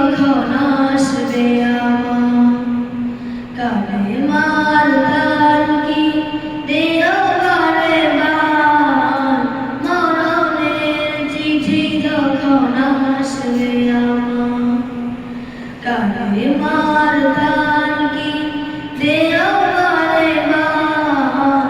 কখন আসবে আমার। কালে কি দেয়া পারে বার মরণের চিঠি কখন আসবে আমার কি? দেয়া পারে বার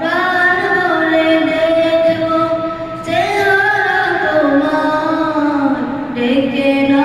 প্রাণ বলে দেখো চেহারা তোমার, ডেকে না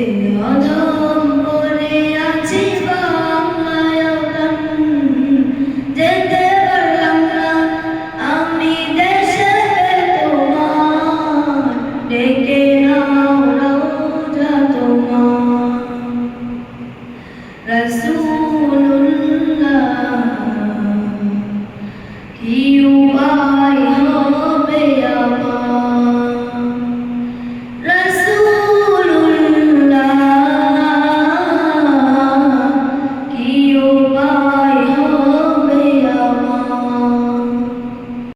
in your.